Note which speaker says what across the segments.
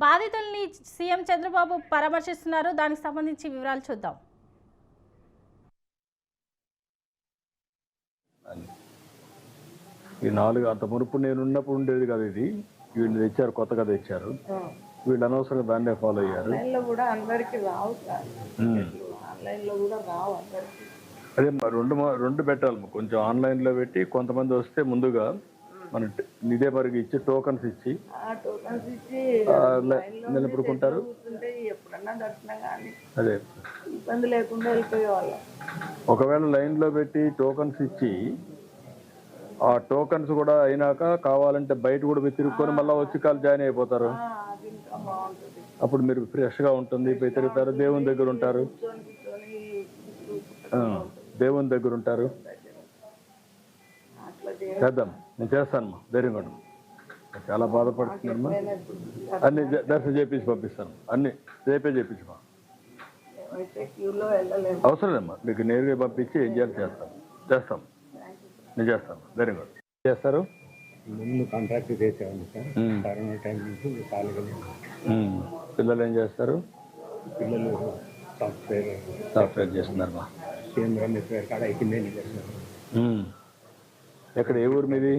Speaker 1: బాధితుల్ని CM Chandrababu పరామర్శిస్తున్నారు. దానికి సంబంధించి వివరాలు చూద్దాం.
Speaker 2: ఈ నాలుగు అంత మునుపు నేను ఉన్నప్పుడు ఉండేది కదా ఇది. వీళ్ళు తెచ్చారు కొత్తగా తెచ్చారు. వీళ్ళు అనవసరంగా దాన్నే ఫాలో అయ్యారు. అదే రెండు రెండు పెట్టాలి. కొంచెం ఆన్లైన్లో పెట్టి కొంతమంది వస్తే ముందుగా మన ఇదే మరికి ఇచ్చి టోకన్స్ ఇచ్చి నిలబడుకుంటారు. అదే.
Speaker 3: ఇబ్బంది లేకుండా వెళ్ళిపోయేవాళ్ళం.
Speaker 2: ఒకవేళ లైన్లో పెట్టి టోకన్స్ ఇచ్చి ఆ టోకన్స్ కూడా అయినాక కావాలంటే బయట కూడా పోయి తిరుక్కొని మళ్ళీ వచ్చి కాలు జాయిన్ అయిపోతారు. అప్పుడు మీరు ఫ్రెష్గా ఉంటుంది పోయి తిరుగుతారు దేవుని దగ్గర ఉంటారు. దేవుని దగ్గర ఉంటారు. చేద్దాం. నేను చేస్తానమ్మా ధైర్యంగా ఉండు. చాలా బాధపడుతున్నానమ్మా. అన్ని దర్శనం చేపించి పంపిస్తాను. అన్ని రేపే చేపించమా అవసరం లేమ్మా మీకు నేరుగా పంపించి ఏం చేయాలి చేస్తాను చేస్తాం. నేను చేస్తాను ధైర్యంగా ఉండు. చేస్తారు?
Speaker 4: ముందు కాంట్రాక్ట్ చేసేవాడిని సార్. కరోనా టైం నుంచి ఖాళీగా.
Speaker 2: పిల్లలు ఏం చేస్తారు?
Speaker 4: పిల్లలు సాఫ్ట్వేర్
Speaker 2: సాఫ్ట్వేర్ చేస్తున్నారమ్మా.
Speaker 4: కేంద్ర నెట్వేర్ కాడ ఎక్కిందని చేస్తున్నారు.
Speaker 2: ఎక్కడ ఏ ఊరు మీది?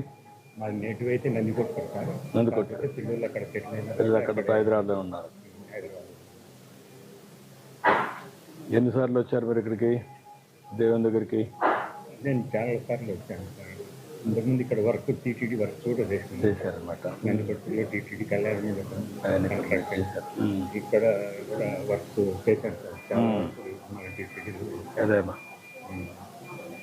Speaker 4: మా నేటివ్ అయితే నంది కొట్టుతారు సార్
Speaker 2: నందికొట్టు.
Speaker 4: కాకపోతే పిల్లలు అక్కడ సెటిల్
Speaker 2: అక్కడ హైదరాబాద్లో ఉన్నారు. ఎన్నిసార్లు వచ్చారు మీరు ఇక్కడికి? దేవుని దగ్గరికి?
Speaker 4: నేను చాలా సార్లు వచ్చాను ఇంతకుముందు ఇక్కడ వర్క్ టీటీడీ వర్క్ కూడా చేసింది
Speaker 2: చేశారనమాట
Speaker 4: నందికొట్టులో టీటీడీ కళ్యాణం. ఇక్కడ కూడా వర్క్ చేశాను సార్. చాలా టీటీడీ
Speaker 2: అదేమ్మా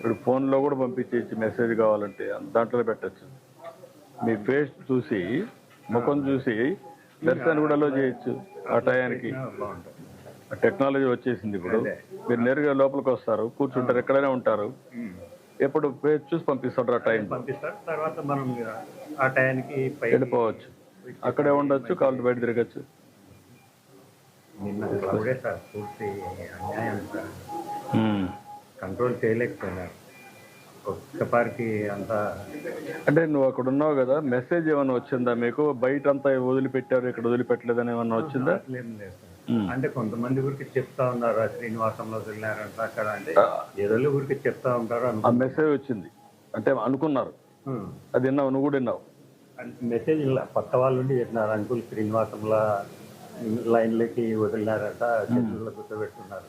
Speaker 2: ఇప్పుడు ఫోన్లో కూడా పంపించేసి మెసేజ్ కావాలంటే దాంట్లో పెట్టచ్చు. మీ ఫేస్ చూసి ముఖం చూసి దర్శనం కూడా అలో చేయొచ్చు ఆ టయానికి. టెక్నాలజీ వచ్చేసింది ఇప్పుడు. మీరు నేరుగా లోపలికి వస్తారు కూర్చుంటారు ఎక్కడైనా ఉంటారు. ఎప్పుడు ఫేస్ చూసి పంపిస్తుంటారు ఆ టైం
Speaker 4: పంపిస్తారు తర్వాత మనం ఇక ఆ
Speaker 2: వెళ్ళిపోవచ్చు. అక్కడే ఉండొచ్చు కాళ్ళు బయట తిరగచ్చు.
Speaker 4: నిన్న అప్పుడే సార్ పూర్తి అన్యాయం సార్.
Speaker 2: ఉమ్.
Speaker 4: కంట్రోల్ చేయలేకపోయినారు. ఒక్కపారికి అంతా
Speaker 2: అంటే నువ్వు అక్కడ ఉన్నావు కదా మెసేజ్ ఏమైనా వచ్చిందా మీకు? బయట అంతా వదిలిపెట్టారు ఇక్కడ వదిలిపెట్టలేదని ఏమన్నా వచ్చిందా?
Speaker 4: లేదు
Speaker 2: ఉమ్.
Speaker 4: అంటే కొంతమంది ఊరికి చెప్తా ఉన్నారు "ఆ శ్రీనివాసంలో వెళ్ళారంట అక్కడ అంటే ఏదో ఊరికి చెప్తా ఉంటారు
Speaker 2: ఆ మెసేజ్ వచ్చింది. అంటే అనుకున్నారు. అది విన్నావు నువ్వు కూడా విన్నావు.
Speaker 4: మెసేజ్ పక్క వాళ్ళు ఉండి చెప్పినారు అంకుల్ శ్రీనివాసంలో లైన్లకి వదిలినారంట చెట్లలో కూర్చోబెట్టున్నారు.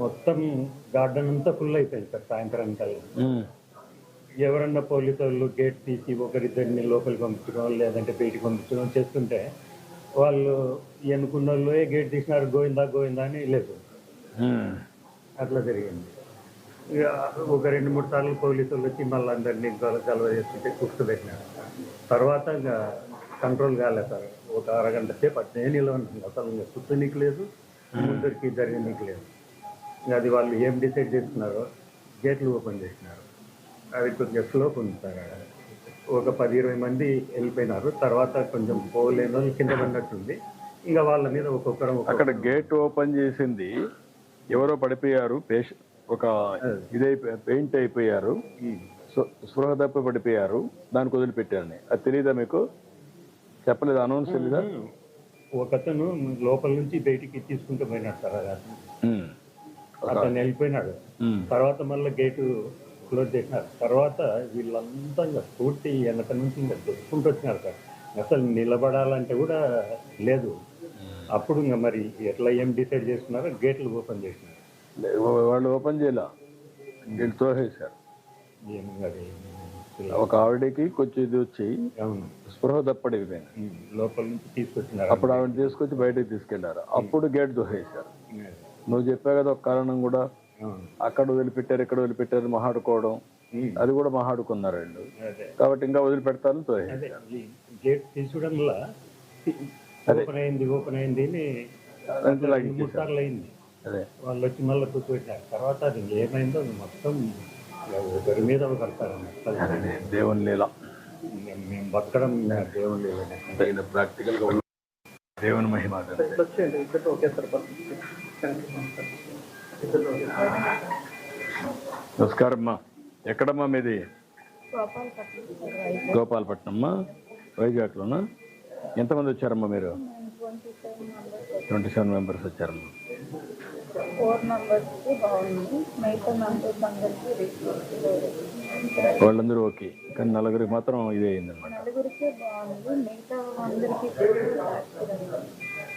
Speaker 4: మొత్తం గార్డెన్ అంతా ఫుల్ అయిపోయింది సార్ సాయంత్రం కల్లా. ఎవరన్నా పోలీసు వాళ్ళు గేట్ తీసి ఒకరిద్దరిని లోపలికి పంపించడం లేదంటే బయటికి పంపించడం చేస్తుంటే వాళ్ళు ఎన్నుకున్న వాళ్ళే గేట్ తీసినారు గోవిందా గోవిందా అని లేదు. అట్లా జరిగింది. ఇక ఒక రెండు మూడు సార్లు పోలీసు వాళ్ళు వచ్చి మళ్ళీ అందరినీ గలవ చేస్తుంటే కూర్చోబెట్టినారు తర్వాత ఇంకా కంట్రోల్ కాలేదు సార్. ఒక అరగంట సేపు అట్నే నిలవను అసలు ఇంకా కూర్చోనీకి లేదు ముందరికి జరగనీకి లేదు. అది వాళ్ళు ఏం డిసైడ్ చేస్తున్నారు గేట్లు ఓపెన్ చేసినారు. అది కొంచెం స్లోప్ ఉంది సార్. ఆడ. ఒక పది ఇరవై మంది వెళ్ళిపోయినారు. తర్వాత కొంచెం పోలేని వాళ్ళు కింద పడినట్టుంది ఇంకా వాళ్ళ మీద ఒక్కొక్కరం ఒక్కొక్క
Speaker 2: అక్కడ గేట్ ఓపెన్ చేసింది ఎవరో పడిపోయారు. పేష ఒక ఇదైపోయి పెయింట్ అయిపోయారు. స్పృ- స్పృహ తప్పి పడిపోయారు. దానికి వదిలిపెట్టారని అది తెలియదా మీకు? చెప్పలేదు? అనౌన్స్ తెలీదా?
Speaker 4: ఒకతను లోపల నుంచి బయటికి తీసుకుంటూ పోయినాడు సార్. అతను. వెళ్ళిపోయినాడు. తర్వాత మళ్ళీ గేటు క్లోజ్ చేసినారు. తర్వాత వీళ్ళంతా ఇంకా పూర్తి వెనక నుంచి ఇంకా దొరుకుంటూ వచ్చినారు సార్. అసలు నిలబడాలంటే కూడా లేదు. అప్పుడు ఇంకా మరి ఎట్లా ఏం డిసైడ్ చేసుకున్నారో గేట్లు ఓపెన్ చేసినారు.
Speaker 2: వాళ్ళు ఓపెన్ చేయాల? వీళ్ళు తోసేశారు
Speaker 4: ఏం అది
Speaker 2: ఒక ఆవిడకి కొంచెం ఇది వచ్చి
Speaker 4: అవును.
Speaker 2: స్పృహ
Speaker 4: ఉమ్, లోపల నుంచి తీసుకొచ్చినారు
Speaker 2: అప్పుడు ఆవిడ తీసుకొచ్చి బయటకు తీసుకెళ్ళారు. అప్పుడు గేట్ దోసేశారు
Speaker 4: అదే.
Speaker 2: నువ్వు చెప్పావు కదా ఒక కారణం కూడా. అక్కడ వదిలిపెట్టారు ఇక్కడ వదిలిపెట్టారు మహాడుకోవడం. అది కూడా మహాడుకున్నారు వీళ్ళు
Speaker 4: అదే.
Speaker 2: కాబట్టి ఇంకా
Speaker 4: గేట్ తీసుకోవడం వల్ల ఓపెన్ అయింది ఓపెన్ అయింది మూడు సార్లు అయింది.
Speaker 2: అదే.
Speaker 4: వాళ్ళు వచ్చి మళ్ళీ కూర్చోబెట్టారు. తర్వాత అది ఏమైందో అది మొత్తం ఒకరి మీద కడతారు
Speaker 2: అదే దేవుని లీల.
Speaker 4: మేము బతకడం దేవుని
Speaker 2: దేవుని మహిమ అదంతే. నమస్కారం అమ్మా ఎక్కడమ్మా మీది?
Speaker 3: గోపాలపట్నం.
Speaker 2: గోపాలపట్నం అమ్మా వైజాగ్లోనా? ఎంతమంది వచ్చారమ్మా మీరు?
Speaker 3: ట్వంటీ సెవెన్ మెంబర్స్
Speaker 2: వచ్చారమ్మా. వాళ్ళందరూ ఓకే. కానీ నలుగురికి మాత్రం ఇదే అయిందన్నమాట.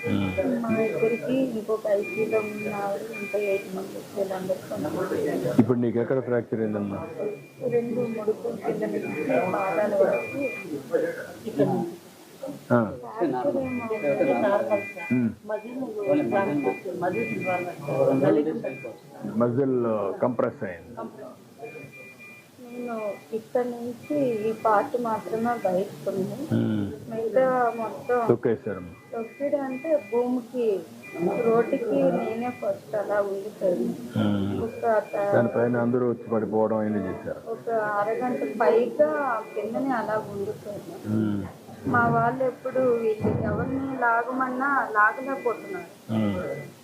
Speaker 3: నలుగురికే బాగుంది మిగతా అందరికీ మా ఇద్దరికి ఇంకొక ఐసీలో ఉన్నారు ఇంకా ఎయిట్ మెంబర్స్ వీళ్ళందరికీ
Speaker 2: ఇప్పుడు నీకు ఎక్కడ ఫ్రాక్చర్ అయిందమ్మా?
Speaker 3: రెండు ముడుకుల కింద నుంచి పాదాల వరకు ఇక్కడ నుంచి
Speaker 2: ఆ,
Speaker 3: ఫ్రాక్చర్ ఏమో
Speaker 2: ఉమ్. మజిల్ కంప్రెస్ అయింది.
Speaker 3: నేను ఇక్కడ నుంచి ఈ పార్ట్ మాత్రమే బయటకు ఉంది
Speaker 2: ఉమ్.
Speaker 3: మిగతా మొత్తం
Speaker 2: తొక్కేశారమ్మా
Speaker 3: తొక్కిడి అంటే భూమికి రోడ్డుకి నేనే ఫస్ట్ అలా ఉండిపోయింది
Speaker 2: దానిపైన అందరూ వచ్చి పడిపోవడం అయింది చేశారు
Speaker 3: ఒక అరగంట పైగా కిందనే అలా ఉండిపోయింది. మా వాళ్ళు ఎప్పుడు వీళ్ళు ఎవరిని లాగమన్నా లాగలేకపోతున్నారు.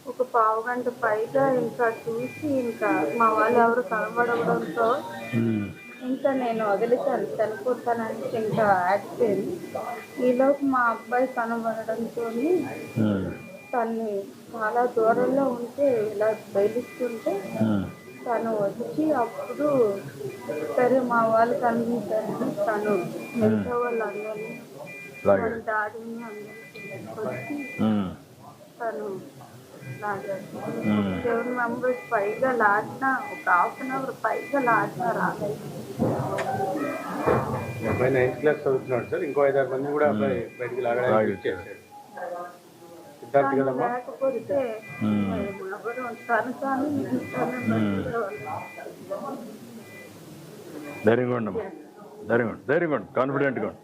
Speaker 3: ఒక పావు గంట పైగా ఇంకా చూసి ఇంకా మా వాళ్ళు ఎవరు కనబడడంతో
Speaker 2: ఉమ్.
Speaker 3: ఇంకా నేను వదిలితాను చనిపోతానని ఇంకా యాక్సిడెంట్ ఈలోపు మా అబ్బాయి కనబడడంతో. తన్ని చాలా దూరంలో ఉంటే ఇలా బయలుస్తుంటే. తను వచ్చి అప్పుడు సరే మా వాళ్ళు కనిపించారని తను మిగతా వాళ్ళందరినీ డాడీని అందరినీ వచ్చి. తను. సెవెన్ మెంబర్స్ పైగా లాడిన ఒక హాఫ్ అన్ అవర్ పైగా లాడిన రాలేదు.
Speaker 5: అబ్బాయి నైన్త్ క్లాస్ చదువుతున్నాడు సార్. ఇంకో ఐదారు మంది కూడా అబ్బాయి బయటికి లాగడానికి యూజ్ చేశాడు సిద్ధార్థ్
Speaker 3: తను
Speaker 5: కదమ్మా?
Speaker 3: లేకపోతే
Speaker 2: ఉమ్.
Speaker 3: మేము ఎవరు తను తాను నేను తను బతికేవాళ్ళం.
Speaker 2: ధైర్యంగా ఉండమ్మా ధైర్యంగా ఉండు. ధైర్యంగా ఉండు. కాన్ఫిడెంట్గా ఉండు.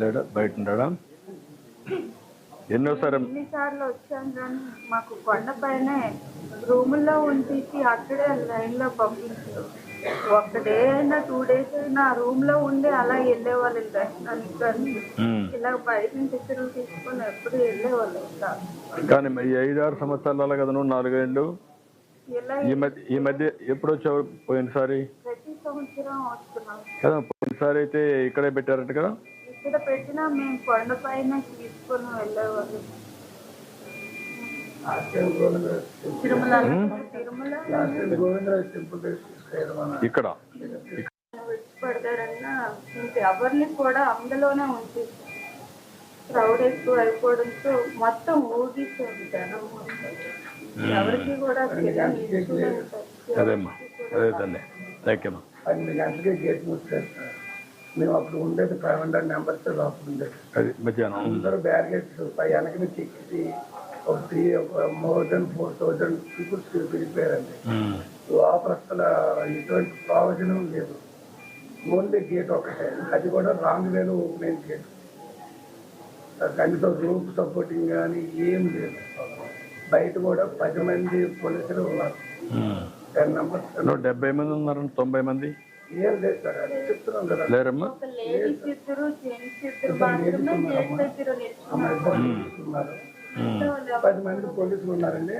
Speaker 2: లేడా? బయట ఉన్నాడా? ఎన్నోసారి
Speaker 3: ఎన్నిసార్లు వచ్చాం కానీ మాకు కొండపైనే రూముల్లో ఉంచేసి అక్కడే లైన్లో పంపించారు. ఒక డే అయినా టూ డేస్ అయినా రూమ్లో ఉండి అలా వెళ్ళేవాళ్ళం దర్శనానికి కానీ. ఇలా బయట నుంచి ఇతరులు తీసుకొని ఎప్పుడు వెళ్ళేవాళ్ళం
Speaker 2: కానీ ఈ ఐదు ఆరు సంవత్సరాల కదా నువ్వు నాలుగేళ్ళు? ఈ మధ్య ఈ మధ్య ఎప్పుడు వచ్చావు పోయినసారి?
Speaker 3: ప్రతి సంవత్సరం వస్తున్నాం.
Speaker 2: కదా పోయినసారి అయితే ఇక్కడే పెట్టారట కదా?
Speaker 3: ఇక్కడ పెట్టినా మేము కొండపైన తిరుమల తిరుమల
Speaker 2: ఇక్కడ?
Speaker 3: పడతారన్నా ఇంక ఎవరిని కూడా అందులోనే ఉంచి క్రౌడ్ ఎక్కువ అయిపోవడంతో మొత్తం ఊగిస్తుంది జనం. మొత్తం. ఎవరికి కూడా.
Speaker 2: అదేమ్మా. అదే తల్లి థ్యాంక్ యూ అమ్మా
Speaker 6: పన్నెండు గంటలకే గేట్ మూసేస్తారు. మేము అప్పుడు ఉండేది ఫైవ్ హండ్రెడ్ మెంబర్స్ లోపల ఉండేది.
Speaker 2: అది మధ్యాహ్నం.
Speaker 6: అందరూ బ్యారిగేట్స్ పై వెనక నుంచి ఎక్కిసి ఒక త్రీ ఒక more than four thousand peoples
Speaker 2: um.
Speaker 6: లోపల అసలు ఎటువంటి ప్రయోజనం లేదు. ఓన్లీ గేట్ ఒకటే. అది కూడా రాంగ్ వేలో ఓపెన్ గేట్ కనీసం రూప్ సపోర్టింగ్ కానీ ఏం లేదు. బయట కూడా పది మంది పోలీసులు ఉన్నారు. టెన్ మెంబర్స్
Speaker 2: డెబ్బై మంది ఉన్నారంట తొంభై మంది.
Speaker 6: ఏం లేదు సార్ అది చెప్తున్నాం కదా.
Speaker 2: లేరమ్మా?
Speaker 3: లేడీస్ ఇద్దరు జెంట్స్ ఇద్దరు మాత్రమే గేట్ దగ్గర నిల్చున్నారు.
Speaker 6: ఉన్నారు. పది మంది పోలీసులు ఉన్నారండి.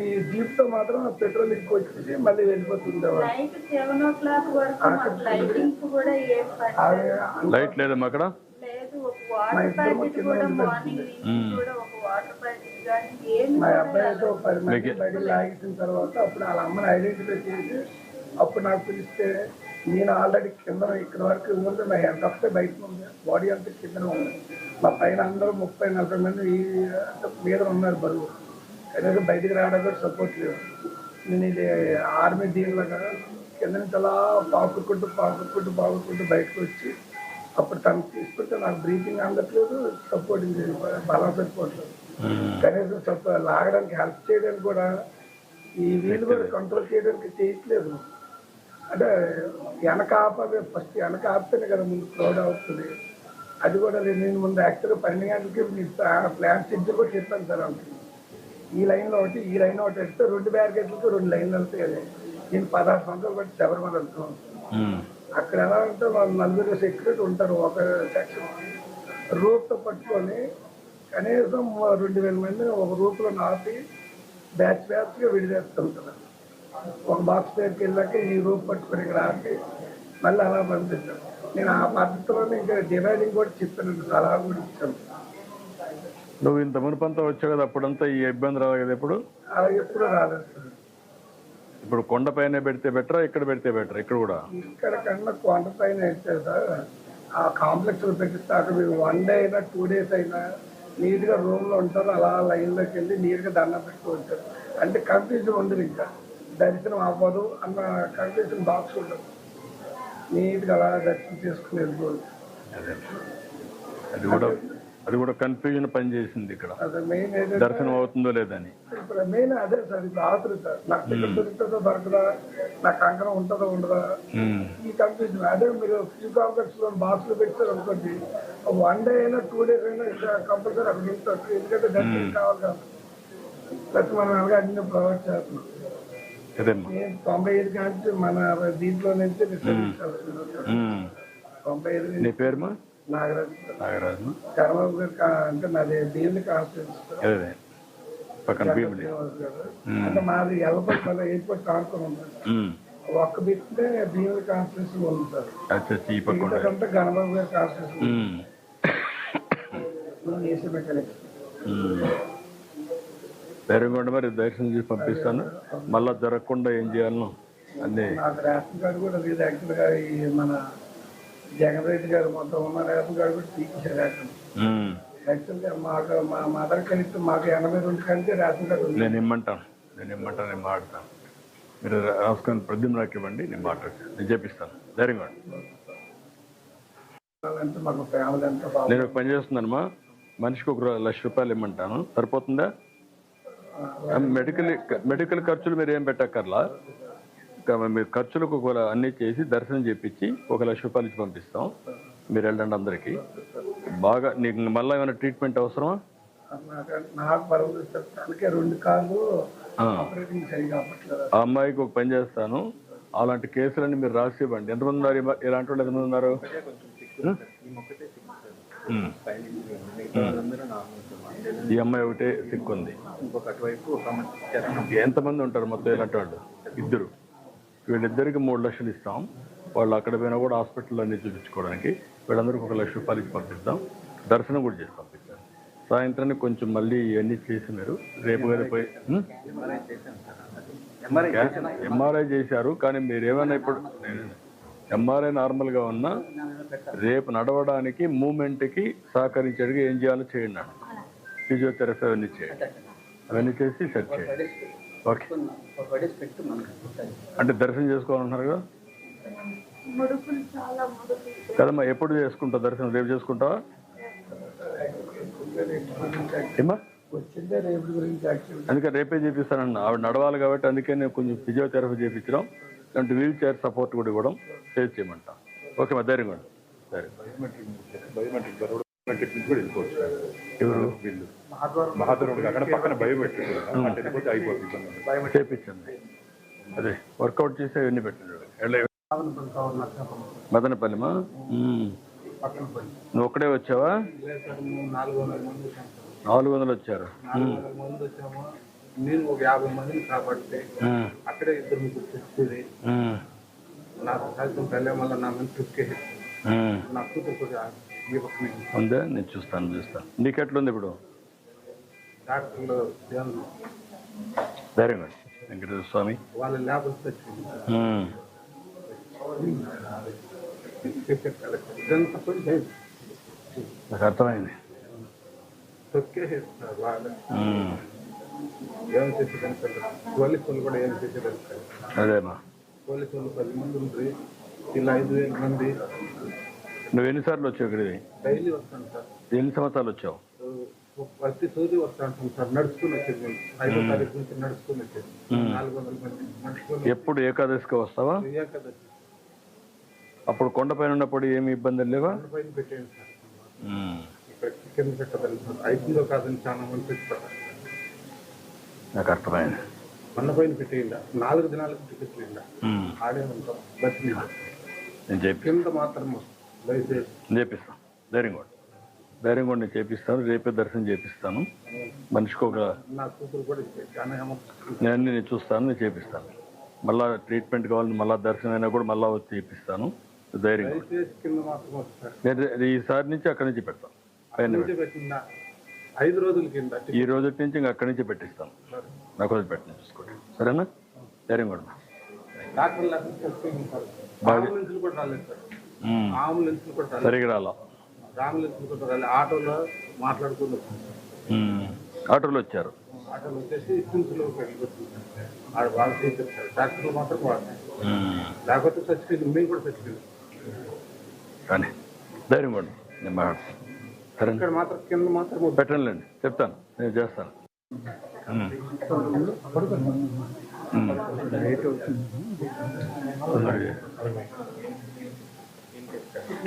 Speaker 6: ఈ జీప్తో మాత్రం పెట్రోల్ ఎక్కువ వచ్చేసి మళ్ళీ వెళ్ళిపోతుంది
Speaker 3: నైట్ సెవెన్ ఓ క్లాక్ వరకు మాకు లైటింగ్స్ కూడా ఏం పట్టలేదు
Speaker 2: లైట్ లేదమ్మా అక్కడ?
Speaker 3: లేదు ఒక వాటర్ ప్యాకెట్ కూడా మార్నింగ్ నుంచి కూడా ఒక వాటర్ ప్యాకెట్ కానీ ఏమి
Speaker 6: మా అబ్బాయి అయితే ఒక పది మంది బయట లాగేసిన తర్వాత అప్పుడు వాళ్ళ అమ్మని ఐడెంటిఫై చేసి అప్పుడు నాకు పిలిస్తే నేను ఆల్రెడీ కింద ఇక్కడ వరకు ఉంది నా హెడ్ ఒకటే బయట ఉంది. బాడీ అంతా కింద ఉంది. మా పైన అందరూ ముప్పై నలభై మంది ఈ మీద ఉన్నారు బరువు. కనీసం బయటికి రావడానికి కూడా సపోర్ట్ లేదు. నేను ఇది ఆర్మీ దీనిలాగా కింద నుంచి అలా పాకుకుంటూ పాకుకుంటూ పాకుకుంటూ బయటకు వచ్చి అప్పుడు తను తీసుకుంటే నాకు బ్రీతింగ్ అందట్లేదు సపోర్టింగ్ బలం సరిపోవట్లేదు. కనీసం సపో- లాగడానికి హెల్ప్ చేయడానికి కూడా ఈ వీళ్ళు కూడా కంట్రోల్ చేయడానికి చేయట్లేదు. అంటే వెనక ఫస్ట్ వెనక ఆపితేనే కదా ముందు క్రౌడ్ అవుతుంది. అది కూడా నేను ముందు యాక్చువల్గా పన్నెండు గంటలకి మీ ప్లాన్ షెడ్యూల్ కూడా చెప్పాను సార్ అంతే ఈ లైన్లో ఒకటి ఈ లైన్ ఒకటి వెళ్తే రెండు బ్యారికేడ్లకి రెండు లైన్లు వెళ్తాయి అది. నేను పదహారు సంవత్సరాలు బట్టి శబరిమల వెళ్తున్నాను
Speaker 2: ఉమ్.
Speaker 6: అక్కడ ఎలా అంటే వాళ్ళు నలుగురు సెక్యూరిటీ ఉంటారు ఒక సెక్షన్ రూప్తో పట్టుకొని కనీసం రెండు వేల మంది ఒక రూప్లో నాపి బ్యాచ్ బ్యాచ్గా విడిదేస్తుంటారు. ఒక బాక్స్ దగ్గరికి వెళ్ళాక ఈ రూప్ పట్టుకొని ఇక్కడ ఆపి మళ్ళీ అలా పంపిస్తాను నేను ఆ పద్ధతిలోనే ఇంకా డివైడింగ్ కూడా చెప్పాను సలహా కూడా ఇచ్చాను.
Speaker 2: నువ్వు ఇంత మునుపంతా వచ్చావు కదా అప్పుడంతా ఈ ఇబ్బంది రాదు కదా ఇప్పుడు
Speaker 6: అలా ఎప్పుడు రాలేదు సార్.
Speaker 2: ఇప్పుడు కొండపైన పెడితే బెటరా ఇక్కడ పెడితే బెటర్ ఇక్కడ కూడా?
Speaker 6: ఇక్కడ కన్నా కొండ పైన అయితే సార్. ఆ కాంప్లెక్స్లో పెట్టిస్తే అక్కడ మీరు వన్ డే అయినా టూ డేస్ అయినా నీట్గా రూమ్లో ఉంటారు అలా లైన్లోకి వెళ్ళి నీట్గా దండం పెట్టుకో ఉంటారు అంటే కన్ఫ్యూజన్ ఉండదు ఇంకా. దర్శనం అవ్వదు అన్న కన్ఫ్యూజన్ బాక్స్ ఉండదు. నీట్గా అలా దర్శనం చేసుకుని వెళ్ళిపోదు
Speaker 2: అది. కూడా అది కూడా కన్ఫ్యూజన్ పనిచేసింది ఇక్కడ.
Speaker 6: అది మెయిన్ ఏంటంటే
Speaker 2: దర్శనం అవుతుందో లేదని.
Speaker 6: ఇప్పుడు మెయిన్ అదే సార్ ఇప్పుడు ఆతృత నాకు దొరుకుతుందో దొరకదా? నాకు కంకణం ఉంటుందో ఉండదా. ఈ కన్ఫ్యూజన్ అదే మీరు ఫ్యూ కాంప్లెక్స్లో బాక్స్లో పెట్టారు అనుకోండి వన్ డే అయినా టూ డేస్ అయినా కంపల్సరీ అక్కడ ఉంటారు ఎందుకంటే దర్శనం కావాలి కదా. ప్లస్ మనం అలాగే అన్ని ప్రొవైడ్ చేస్తున్నాం. తొంభై ఐదు కానీ మన దీంట్లో నుంచి. తొంభై ఐదు
Speaker 2: నీ పేరుమా
Speaker 6: నాగరాజు.
Speaker 2: నాగరాజు
Speaker 6: చంద్రబాబు గారు అంటే నాది దీన్ని కాన్స్టిట్యూన్స్
Speaker 2: పక్కన భీముడి
Speaker 6: అంటే మాది ఎల్లపల్లి మళ్ళీ ఎయిర్పోర్ట్ ఉంటుంది
Speaker 2: ఉమ్.
Speaker 6: ఒక్క బిట్టే భీముల కాన్స్టిట్యూషన్ ఉంది సార్.
Speaker 2: ఈ పక్క ఉండే.
Speaker 6: మిగతాదంతా గణబాబు గారి కాన్స్టిట్యూషన్
Speaker 2: ఉమ్.
Speaker 6: నేను ఏసీ మెకానిక్స్
Speaker 2: ధైర్యంగా మరి దర్శనం చేసి పంపిస్తాను. మళ్ళా జరగకుండా ఏం చేయాలను అన్నీ.
Speaker 6: రేషన్ కార్డు కూడా లేదు యాక్చువల్గా ఈ మన జగన్ రెడ్డి గారు మొత్తం ఉన్న రేషన్ కార్డు కూడా తీసేశారు. యాక్చువల్గా మాకు మా మదర్ కలిసి మాకు ఎనభై రెండు కంటే రేషన్ కార్డు
Speaker 2: నేను ఇమ్మంటాను. నేను ఇమ్మంటాను నేను మాట్లాడతాను. మీరు రాసుకొని ప్రద్యుమ్ నాకు ఇవ్వండి నేను మాట్లాడతాను. నేను చేపిస్తాను. ధైర్యంగా నేను ఒక పని చేస్తున్నానమ్మా. మనిషికి ఒక లక్ష రూపాయలు ఇమ్మంటాను. సరిపోతుందా? మెడికల్ మెడికల్ ఖర్చులు మీరు ఏం పెట్టక్కర్లా? మీరు ఖర్చులకు ఒక అన్ని చేసి దర్శనం చేపించి ఒక లక్ష రూపాయలు ఇచ్చి పంపిస్తాం మీరు వెళ్ళండి అందరికీ. బాగా నీకు మళ్ళీ ఏమైనా ట్రీట్మెంట్ అవసరమా? ఆ. అమ్మాయికి ఒక పని చేస్తాను. అలాంటి కేసులన్నీ మీరు రాసి ఇవ్వండి. ఎంతమంది ఉన్నారు? ఇలాంటి వాళ్ళు ఎంతమంది ఉన్నారు. ఈ అమ్మాయి ఒకటే సిక్ ఉంది
Speaker 5: ఇంకొక అటువైపు ఒక మంచి చరణం
Speaker 2: ఎంతమంది ఉంటారు మొత్తం ఇలాంటి వాళ్ళు? ఇద్దరు. వీళ్ళిద్దరికి మూడు లక్షలు ఇస్తాం. వాళ్ళు అక్కడ పోయినా కూడా హాస్పిటల్లో అన్ని చూపించుకోవడానికి. వీళ్ళందరికీ ఒక లక్ష రూపాయలు ఇచ్చి పంపిస్తాం దర్శనం కూడా చేసి పంపిస్తాం సాయంత్రానికి కొంచెం మళ్ళీ ఇవన్నీ చేసి మీరు రేపు పోయి?
Speaker 5: ఎంఆర్ఐ
Speaker 2: చేశారు. కానీ మీరు ఏమైనా ఇప్పుడు ఎంఆర్ఐ నార్మల్గా ఉన్నా రేపు నడవడానికి మూమెంట్కి సహకరించడానికి ఏం చేయాలో చేయండి ఫిజియోథెరపీ అవన్నీ చేయండి. అవన్నీ చేసి సెట్ చేయండి. ఓకే. అంటే దర్శనం చేసుకోవాలన్నారు కదా?
Speaker 3: ముడుపులు చాలా ముడుపులు.
Speaker 2: కదమ్మా ఎప్పుడు చేసుకుంటావు దర్శనం? రేపు చేసుకుంటావా?
Speaker 6: యాక్చువల్
Speaker 2: అందుకే రేపే చేపిస్తానన్న. ఆవిడ నడవాలి కాబట్టి అందుకే నేను కొంచెం ఫిజియోథెరపీ చేయించడం అంటే వీల్ చైర్ సపోర్ట్ కూడా ఇవ్వడం చేసి చేయమంటా. ఓకే మా ధైర్యం. కూడా సరే
Speaker 7: బయోమెట్రిక్ బయోమెట్రిక్ నుంచి కూడా వెళ్ళిపోవచ్చు
Speaker 2: ఎవరు?
Speaker 7: వీళ్ళు. మహాదూరుడు అక్కడ పక్కన అంటే వెళ్ళిపోతే అయిపోతుంది
Speaker 2: చేపించండి. అదే వర్కౌట్ చేసి అవన్నీ పెట్టండి. మదనపల్లిమా. నువ్వు ఒక్కడే వచ్చావా?
Speaker 6: నాలుగు వందల
Speaker 2: వచ్చారు.
Speaker 6: నేను ఒక యాభై మందిని కాపాడితే. అక్కడే ఇద్దరు ముగ్గురు. నాకు సాయంత్రం పెళ్ళే మళ్ళీ నా మంచి. నా కూతురు కూడా
Speaker 2: ఉందా? నేను చూస్తాను చూస్తాను. నీకెట్లుంది ఇప్పుడు?
Speaker 6: డాక్టర్లు
Speaker 2: వెంకటేశ్వర స్వామి
Speaker 6: వాళ్ళ
Speaker 2: నాకు అర్థమైంది. ఉమ్.
Speaker 8: ఏం చేసేదాన్ని సార్ పోలీసు వాళ్ళు కూడా ఏం
Speaker 2: అదేమా?
Speaker 8: పది మంది ఉంటుంది ఇలా ఐదు వేల మంది.
Speaker 2: నువ్వు ఎన్నిసార్లు వచ్చావు ఇక్కడికి?
Speaker 8: డైలీ వస్తాను సార్.
Speaker 2: ఎన్ని సంవత్సరాలు వచ్చావు?
Speaker 8: ప్రతి సార్ నడుచుకుని వచ్చేది మేము ఐదో తారీఖు నుంచి నడుచుకుని వచ్చేది. నాలుగు వందల మంది నడుచుకుని
Speaker 2: ఎప్పుడు ఏకాదశికి వస్తావా?
Speaker 8: ఏకాదశి.
Speaker 2: అప్పుడు కొండపైన ఉన్నప్పుడు ఏమి ఇబ్బందులు లేవా?
Speaker 8: పెట్టేయండి సార్. ఇక్కడ పెట్టదండి కాదని చాలా మంది
Speaker 2: నాకు అర్థమైంది.
Speaker 8: మన పైన పెట్టేయండి. నాలుగు దినాలకు
Speaker 2: ఉమ్.
Speaker 8: ఆడే ఉంటాం.
Speaker 2: నేను చెప్పి
Speaker 8: కింద మాత్రం దయచేసి
Speaker 2: చేపిస్తాను ధైర్యం కూడా ధైర్యం కూడా నేను చేపిస్తాను రేపే దర్శనం చేపిస్తాను. మనిషికి ఒక నేను నేను చూస్తాను నేను చేపిస్తాను. మళ్ళా ట్రీట్మెంట్ కావాలని మళ్ళా దర్శనం అయినా కూడా మళ్ళా వచ్చి చేపిస్తాను. ధైర్యం ఈసారి నుంచి అక్కడి నుంచి పెడతాను పైన
Speaker 8: ఐదు రోజుల కింద
Speaker 2: ఈ రోజు నుంచి ఇంకా అక్కడి నుంచి పెట్టిస్తాను నాకు రోజు పెట్టిన చూసుకోండి. సరేనా? ధైర్యం కూడా రాలా
Speaker 8: రాలేదు ఆటోలో మాట్లాడుకుని
Speaker 2: వచ్చారు.
Speaker 8: ఆటోలో వచ్చేసి ఇస్తుంచులో వెళ్ళిపోతుంది ఆడ వాళ్ళు చేసేస్తారు డాక్టర్లు మాత్రం వాడతారు.
Speaker 2: ఉమ్.
Speaker 8: లేకపోతే చచ్చిపోయింది. మేము కూడా చచ్చిపోయింది
Speaker 2: కానీ ధైర్యం నేను మాట్లాడతాను. సరేనా
Speaker 8: ఇక్కడ మాత్రం కింద మాత్రం
Speaker 2: చెప్తాను. నేను చేస్తాను. అలాగే.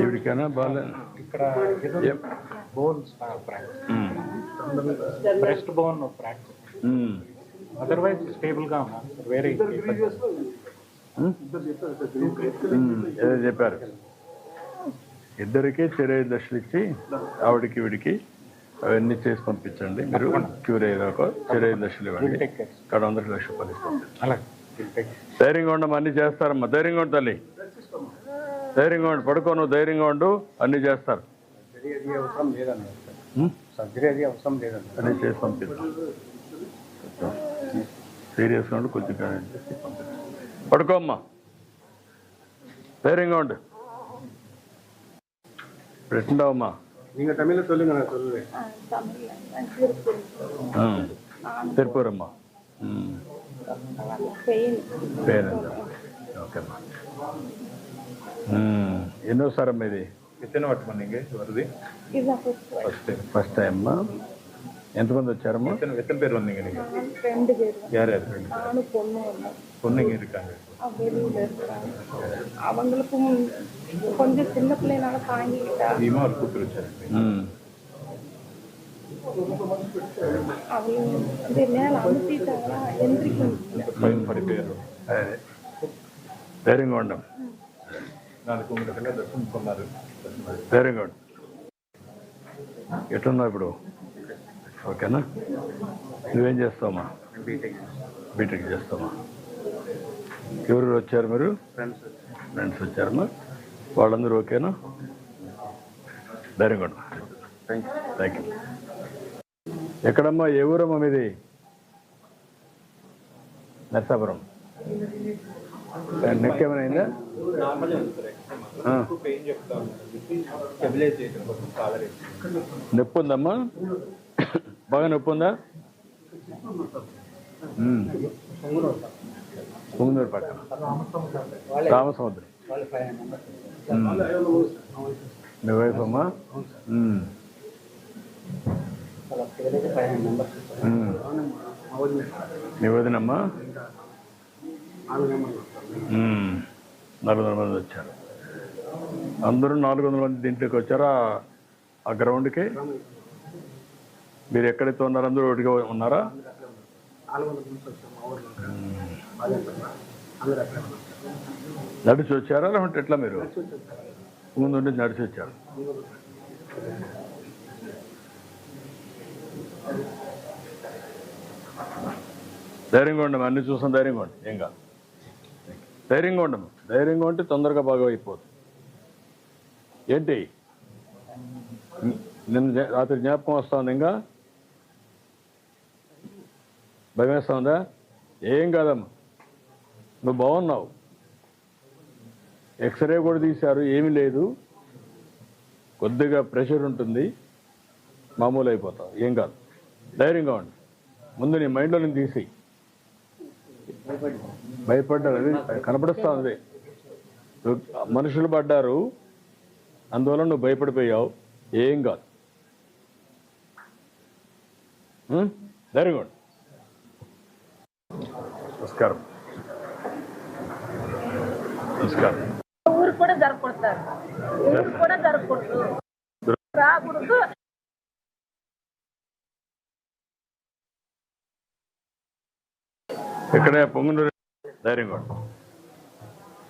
Speaker 2: ఈవిడికైనా బాగాలే
Speaker 4: ఇక్కడ? Bones. Breast
Speaker 2: bone
Speaker 4: fracture. Otherwise స్టేబుల్గా ఉన్నా. వేరే.
Speaker 2: ఏదో చెప్పారు. ఇద్దరికి చెరై దశలు ఇచ్చి ఆవిడికి వీడికి అవన్నీ చేసి పంపించండి. మీరు క్యూర్ అయ్యాక చెరై దశలు ఇవ్వండి. ఇక్కడ వందల లక్ష రూపాయలు ఇస్తాం
Speaker 4: అలాగే.
Speaker 2: ధైర్యంగా ఉండమ్మా అన్ని చేస్తారమ్మా. ధైర్యంగా తల్లి. ధైర్యంగా ఉండు పడుకో నువ్వు ధైర్యంగా ఉండు అన్ని చేస్తారు
Speaker 8: సర్జరీ అది అవసరం లేదన్నారు సార్
Speaker 2: ఉమ్?
Speaker 8: సర్జరీ అది అవసరం లేదన్నారు
Speaker 2: అన్ని చేసి పంపిస్తాం సీరియస్గా ఉండి కొంచెం guarantee చేసి పంపిస్తాం పడుకో అమ్మా ధైర్యంగా ఉండు ఇప్పుడు ఎట్లుండవమ్మా
Speaker 8: நீங்க தமிழ்ல சொல்லுங்க நான் சொல்லுவேன்
Speaker 2: తిరుపూరమ్మా
Speaker 9: పెయిన్
Speaker 2: పేరెంట్ ఓకేమ్మా ఎన్నోసారి అమ్మ ఇది
Speaker 7: ఇతనే పట్టుకోండి ఇంకే
Speaker 9: వరది ఫస్ట్
Speaker 7: టైం
Speaker 2: ఫస్ట్ టైం అమ్మా ఎంతమంది వచ్చారమ్మా
Speaker 7: ఇతను ఇతని పేరు
Speaker 9: ఉంది ఇంక
Speaker 7: யார் யார்
Speaker 9: friend?
Speaker 7: பொண்ணுங்க இருக்காங்க
Speaker 9: அவங்களுக்கும் கொஞ்சம் சின்ன பிள்ளைனால தாங்கிக்கிட்டா
Speaker 7: அதிகமாக ஒரு கூப்பிட்டு வச்சாருங்க
Speaker 2: ம்
Speaker 9: அவங்க வந்து மேல அமுத்திட்டாங்களா எந்திரிக்க முடியல
Speaker 2: பயன்படுத்தி ధైర్యంగా ఉండం
Speaker 7: నాలుగు దర్శనం
Speaker 2: వెరీ గుడ్ ఎట్టున్నావు ఇప్పుడు? ఓకేనా? నువ్వేం చేస్తావమ్మా? బీటెక్ చేస్తామా ఎవరు వచ్చారు మీరు?
Speaker 8: ఫ్రెండ్స్
Speaker 2: ఫ్రెండ్స్ వచ్చారమ్మా. వాళ్ళందరూ ఓకేనా? వెరీ గుడ్ థ్యాంక్ యూ ఎక్కడమ్మా? ఏ ఊరమ్మా మీది? నర్సాపురం. నెక్ ఏమైనా. నొప్పి ఉందమ్మా? బాగా నొప్పి ఉందా. పొంగునూరు పక్కన. రామసముద్రం. మీ వైఫ్ అమ్మా. మీ వదినమ్మా. నాలుగు వందల మంది వచ్చారు. అందరూ నాలుగు వందల మంది దీంట్లోకి వచ్చారా? ఆ గ్రౌండ్కి? మీరు ఎక్కడైతే ఉన్నారో అందరూ ఒకటిగా ఉన్నారా? నడిచి వచ్చారా లేకుంటే ఎట్లా మీరు? ముందు నుండి నడిచి వచ్చారు. ధైర్యంగా ఉండము అన్ని చూసాం ధైర్యంగా ఉండి ఏం కాదు. ధైర్యంగా ఉండము. ధైర్యంగా ఉంటే తొందరగా బాగా అయిపోదు ఏంటి? నిన్న జ్ఞా- రాత్రి జ్ఞాపకం వస్తుంది ఇంకా? భయం వేస్తుందా ఏం కాదమ్మా. నువ్వు బాగున్నావు. ఎక్స్రే కూడా తీశారు ఏమీ లేదు. కొద్దిగా ప్రెషర్ ఉంటుంది. మామూలు అయిపోతావు ఏం కాదు. ధైర్యంగా ఉండి. ముందు నీ మైండ్లో నేను తీసేయి. భయపడ్డారు. అది కనపడుస్తుంది మనుషులు పడ్డారు. అందువల్ల నువ్వు భయపడిపోయావు. ఏం కాదు. వెరీ గుడ్ నమస్కారం. నమస్కారం.
Speaker 3: ఊరు కూడా జరగకూడదు ఊరు కూడా జరగకూడదు. రాకూడదు.
Speaker 2: ఇక్కడే పొంగునూరు ధైర్యంగా ఉండు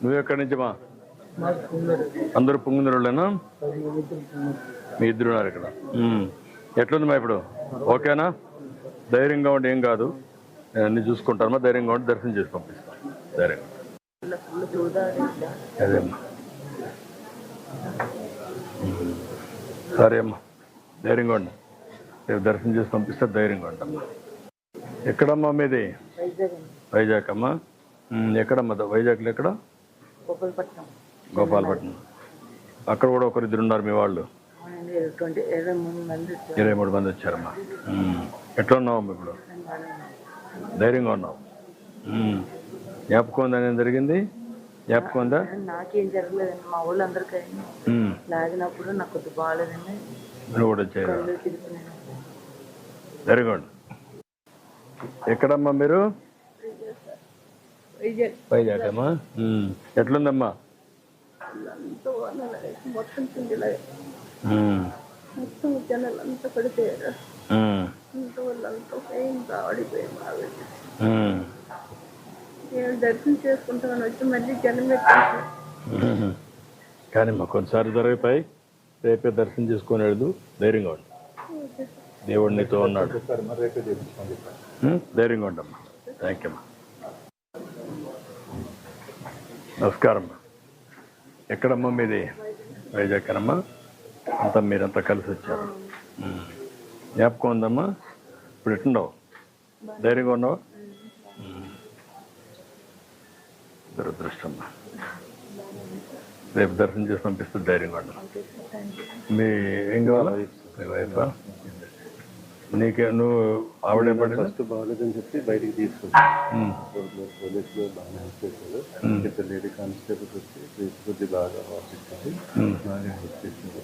Speaker 2: నువ్వు ఎక్కడి నుంచి మా? అందరూ పొంగునూరులేనా మీ ఇద్దరు ఉన్నారు ఇక్కడ. ఎట్లుంది మా ఇప్పుడు? ఓకేనా? ధైర్యంగా ఉండి ఏం కాదు. నేను అన్ని చూసుకుంటానమ్మా ధైర్యంగా ఉండి దర్శనం చేసి పంపిస్తాను ధైర్యంగా. అదేమ్మా. సరే అమ్మా. ధైర్యంగా ఉండి. రేపు దర్శనం చేసి పంపిస్తే ధైర్యంగా ఉండమ్మా ఎక్కడమ్మా మీది? వైజాగ్ అమ్మా ఎక్కడమ్మా వైజాగ్లో ఎక్కడ? గోపాలపట్నం. అక్కడ కూడా ఒకరిద్దరు ఉన్నారు మీ వాళ్ళు? ఇరవై మూడు మంది వచ్చారమ్మా. ఎట్లా ఉన్నావమ్మా ఇప్పుడు? ధైర్యంగా ఉన్నావు. జ్ఞాపకం ఉందా జరిగింది? జ్ఞాపకం ఉందా?
Speaker 9: నాకేం జరగలేదండి మా వాళ్ళందరికీ
Speaker 2: ఉమ్.
Speaker 9: లాగినప్పుడు నాకు కొద్ది బాగాలేదండి.
Speaker 2: నువ్వు కూడా వచ్చారు ధైర్యంగా ఉండు. ఎక్కడమ్మా మీరు? వైజాగ్ అమ్మా. ఎట్లుందమ్మా?
Speaker 3: మొత్తం. మొత్తం పడిపోయారు? ఆవిడ. నేను దర్శనం చేసుకుంటామని వచ్చి మళ్ళీ జనం పెట్టాను
Speaker 2: ఉమ్. కానీ మా కొన్నిసార్లు జరిగిపోయి రేపే దర్శనం చేసుకొని వెళ్ళు. ధైర్యంగా ఉండు. దేవుడు నీతో ఉన్నాడు.
Speaker 7: సార్ మరి రేపే
Speaker 2: ధైర్యంగా ఉండమ్మా థ్యాంక్ యూ అమ్మా. నమస్కారం. ఎక్కడమ్మా మీది? వైజాగ్ అమ్మా అంతా మీరంతా కలిసి వచ్చారు. ఉమ్. జ్ఞాపకం ఉందమ్మా? ఇప్పుడు ఎట్టుండవు ధైర్యంగా ఉన్నావా? ఉమ్. దురదృష్టమ్మా. రేపు దర్శనం చేసి పంపిస్తే ధైర్యంగా ఉండవు మీ ఏం కావాలా? మీ వైఫా? నీకే నువ్వు ఆవిడ
Speaker 10: ఫస్ట్ బాగలేదని చెప్పి బయటికి. పోలీసులు బాగానే హెల్ప్ చేశారు. ఇద్దరు లేడీ కానిస్టేబుల్స్ వచ్చి తీసుకొచ్చి బాగా ఆఫీస్కి బాగా హెల్ప్ చేశారు.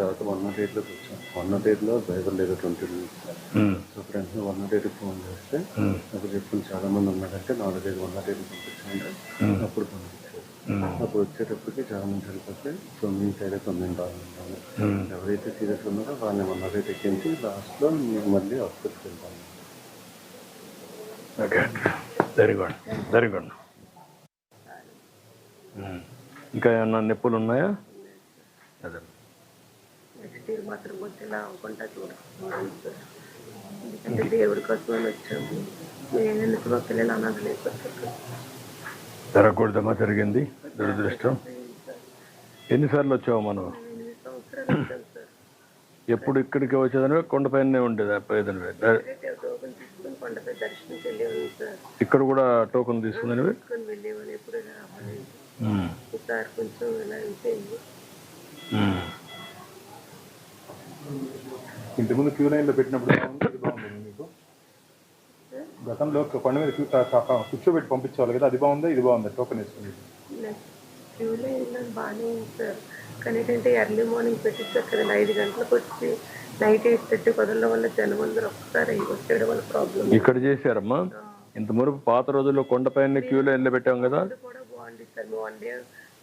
Speaker 10: తర్వాత వన్ నాట్ ఎయిట్లోకి వచ్చాం. వన్ నాట్ ఎయిట్లో డ్రైవర్ లేదు twenty
Speaker 2: minutes.
Speaker 10: So friends one nought ఎయిట్కి ఫోన్ చేస్తే అప్పుడు చెప్పులు చాలా మంది ఉన్నారంటే నాలుగైదు వన్ నాట్ ఎయిట్కి పంపించండి. అప్పుడు పంపించారు. అప్పుడు వచ్చేటప్పటికి చాలా మంది చనిపోతాయి సో మీ సైడ్ తొమ్మిది బాగుంటాము ఎవరైతే సీరియస్ ఉన్నారో వాళ్ళని ఎయిట్ ఎక్కించి లాస్ట్లో మీకు మళ్ళీ హాస్పిటల్కి వెళ్తాము
Speaker 2: okay very good very good ఇంకా ఏమన్నా నొప్పులు ఉన్నాయా? అదే.
Speaker 9: నెక్స్ట్ ఇయర్ మాత్రం వచ్చేలా అవ్వకుండా చూడాలి. దేవుడి కోసమని వచ్చాము. నేను ఎందుకు పిల్లలు అన్నది లేకపోతే
Speaker 2: జరగకూడదమ్మా జరిగింది. దురదృష్టం. ఎన్నిసార్లు వచ్చావు మనం? ఎప్పుడు ఇక్కడికి వచ్చేదానివే? కొండపైనే ఉండేది? ఇక్కడ కూడా టోకెన్
Speaker 9: తీసుకొని
Speaker 2: ఉమ్.
Speaker 7: ఇంతకుముందు క్యూ లైన్లో పెట్టినప్పుడు బాగుంది ఇది బాగుంది మీకు గతంలో కొండ మీద కూర్చోబెట్టి పంపించేవాళ్ళు కదా అది బాగుందా ఇది బాగుందా టోకెన్ వేసుకుని
Speaker 9: క్యూలో వెళ్ళడం బాగానే ఉంది సార్ కానీ ఏంటంటే ఎర్లీ మార్నింగ్ పెట్టించారు కదండి ఐదు గంటలకు వచ్చి నైట్ ఎయిట్ థర్టీ కుదరడం వల్ల జనం అందరూ ఒక్కసారి వచ్చేయడం వల్ల ప్రాబ్లం
Speaker 2: ఇక్కడ చేశారమ్మా. ఇంత మురుపు పాత రోజుల్లో కొండపైన క్యూ లైన్లో పెట్టాం కదా?
Speaker 9: కూడా బాగుంది సార్ మేము వన్ డే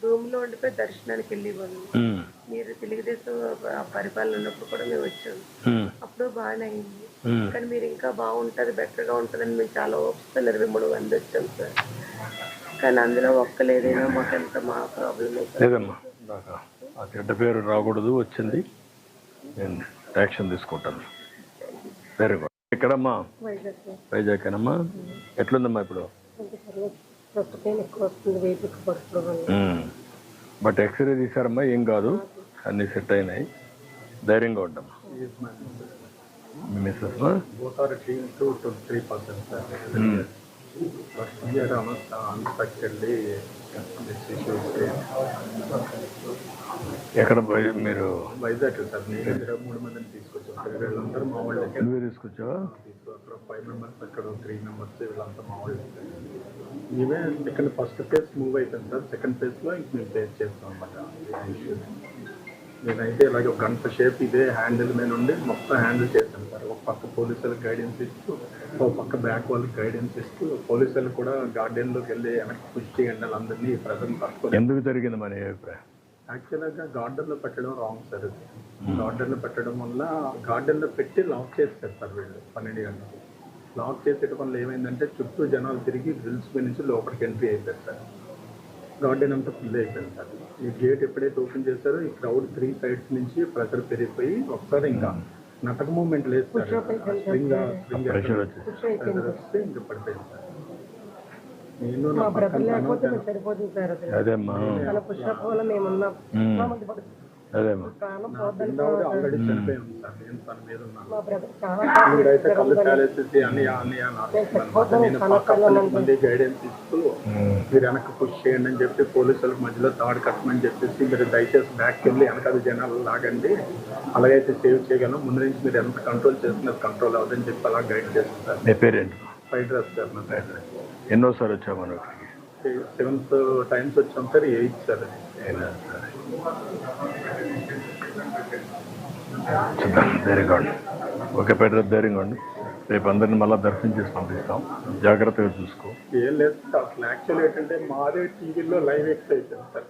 Speaker 9: రూమ్లో ఉండిపోయి దర్శనానికి వెళ్ళేవాళ్ళం.
Speaker 2: ఉమ్.
Speaker 9: మీరు తెలుగుదేశం ఆ పరిపాలన ఉన్నప్పుడు కూడా మేము వచ్చాము. అప్పుడు బాగానే అయింది. కానీ మీరు ఇంకా బాగుంటుంది బెటర్గా ఉంటుందని మేము చాలా ఓపిస్తాను ఇరవై మూడు మంది వచ్చాం సార్. కానీ అందులో ఒక్కలేదైనా మాకు ఎంత మా ప్రాబ్లం
Speaker 2: లేదమ్మా. ఆ చెడ్డ పేరు రాకూడదు వచ్చింది. నేను యాక్షన్ తీసుకుంటాను. వెరీ గుడ్ ఎక్కడమ్మా వైజాగ్ అమ్మా ఎట్లుందమ్మా ఇప్పుడు. బట్ ఎక్స్రే తీసారమ్మా ఏం కాదు. అన్నీ సెట్ అయినాయి. ధైర్యంగా ఉండమ్మా మీ missus
Speaker 4: both are to twenty three percent sir
Speaker 5: first year అన్స్ట్రక్చర్లీ
Speaker 2: ఎక్కడ పోయి మీరు
Speaker 5: వైజాగ్ సార్ నేను ఇద్దరు మూడు మందిని తీసుకొచ్చాను. వీళ్ళందరూ మా వాళ్ళే.
Speaker 2: నువ్వే తీసుకొచ్చావా?
Speaker 5: అక్కడ ఫైవ్ మెంబర్స్ అక్కడ త్రీ మెంబర్స్ వీళ్ళంతా మా వాళ్ళే. ఇవే సెకండ్ ఫస్ట్ ఫేజ్ మూవ్ అయిపోయింది సార్. సెకండ్ ఫేజ్లో ఇంక మేము ఫేస్ చేస్తాం అనమాట ఇష్యూ నేనైతే ఇలాగ ఒక గంట షేప్ ఇదే హ్యాండిల్ మీద ఉండి మొత్తం హ్యాండిల్ చేశాను. సార్ ఒక పక్క పోలీసులకు గైడెన్స్ ఇస్తూ ఒక పక్క బ్యాక్ వాళ్ళకి గైడెన్స్ ఇస్తూ పోలీసులు కూడా గార్డెన్లోకి వెళ్ళి వెనక్కి పుష్ చేయండి వాళ్ళందరినీ ప్రజలు పట్టుకొని
Speaker 2: ఎందుకు జరిగింది మన అభిప్రాయం?
Speaker 5: యాక్చువల్గా గార్డెన్లో పెట్టడం రాంగ్ సార్ ఇది గార్డెన్లో పెట్టడం వల్ల గార్డెన్లో పెట్టి లాక్ చేస్తారు సార్ వీళ్ళు పన్నెండు గంటలకు. లాక్ చేసేట వల్ల ఏమైందంటే చుట్టూ జనాలు తిరిగి గ్రిల్స్ మీద నుంచి లోపలికి ఎంట్రీ అయిపోయారు సార్ గార్డెన్ అంతా ఫుల్ అయిపోయింది సార్ ఈ గేట్ ఎప్పుడైతే ఓపెన్ చేశారో ఈ క్రౌడ్ త్రీ సైడ్స్ నుంచి ప్రెషర్ పెరిగిపోయి ఒకసారి ఇంకా నటక మూమెంట్ లేదు పడిపోయింది సార్. నేను
Speaker 2: అదేమ్మా
Speaker 9: తన పుష్ప మా
Speaker 5: గైడెన్స్ ఇస్తూ మీరు వెనక్కి పుష్ చేయండి అని చెప్పి పోలీసులకు మధ్యలో తాడు కట్టమని చెప్పేసి మీరు దయచేసి బ్యాక్ వెళ్ళి వెనకాల జనాలు లాగండి. అలాగైతే సేవ్ చేయగలం ముందు నుంచి మీరు ఎంత కంట్రోల్ చేస్తున్నారు కంట్రోల్ అవ్వదని చెప్పి అలా గైడ్ చేస్తారు
Speaker 2: నీ పేరేంటి
Speaker 5: ఫ్రైడ్ రైస్ సార్ నా ఫ్రైడ్ రైస్
Speaker 2: ఎన్నోసారి వచ్చావు మనం
Speaker 5: సెవెంత్ టైమ్స్ వచ్చాం సార్ ఎయిత్ సార్ అది.
Speaker 2: అయినా సరే చూద్దాం ధైర్యంగా ఉండి. ఓకే పెట్టరు ధైర్యంగా ఉండి. రేపు అందరిని మళ్ళీ దర్శనం చేసి పంపిస్తాం. జాగ్రత్తగా చూసుకో.
Speaker 5: ఏం లేదు సార్ అసలు యాక్చువల్ ఏంటంటే మాదే టీవీలో లైవ్ ఎక్స్ అయిపోయింది